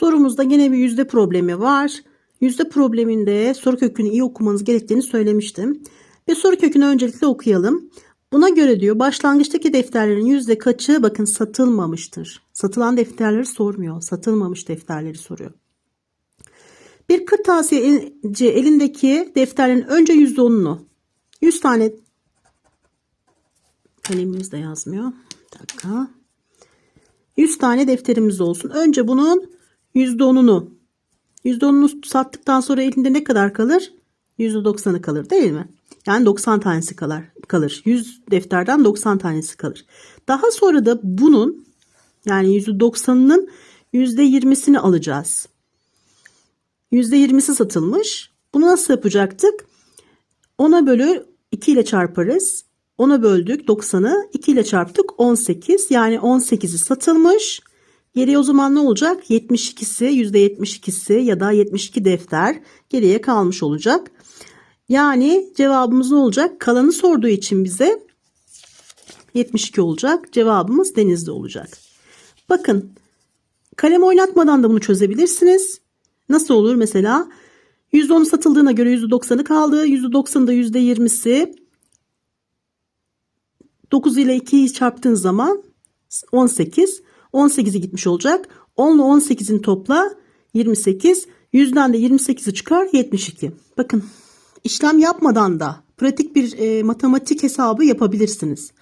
Sorumuzda yine bir yüzde problemi var. Yüzde probleminde soru kökünü iyi okumanız gerektiğini söylemiştim. Ve soru kökünü öncelikle okuyalım. Buna göre diyor başlangıçtaki defterlerin yüzde kaçı bakın satılmamıştır. Satılan defterleri sormuyor. Satılmamış defterleri soruyor. Bir kırtasiyeci elindeki defterlerin önce yüzde onunu 100 tane kalemimiz de yazmıyor. Bir dakika. 100 tane defterimiz olsun. Önce bunun %10'unu %10'unu sattıktan sonra elinde ne kadar kalır? %90'ı kalır değil mi? Yani 90 tanesi kalır. kalır. 100 defterden 90 tanesi kalır. Daha sonra da bunun yani %90'ının %20'sini alacağız. %20'si satılmış. Bunu nasıl yapacaktık? 10'a bölü 2 ile çarparız. 10'a böldük 90'ı 2 ile çarptık 18 yani 18'i satılmış. Geriye o zaman ne olacak? 72'si %72'si ya da 72 defter geriye kalmış olacak. Yani cevabımız ne olacak? Kalanı sorduğu için bize 72 olacak. Cevabımız denizde olacak. Bakın kalem oynatmadan da bunu çözebilirsiniz. Nasıl olur mesela? %10'u satıldığına göre %90'ı kaldı. %90'da %20'si 9 ile 2'yi çarptığın zaman 18. 18'i gitmiş olacak. 10 ile 18'in topla 28. 100'den de 28'i çıkar 72. Bakın işlem yapmadan da pratik bir e, matematik hesabı yapabilirsiniz.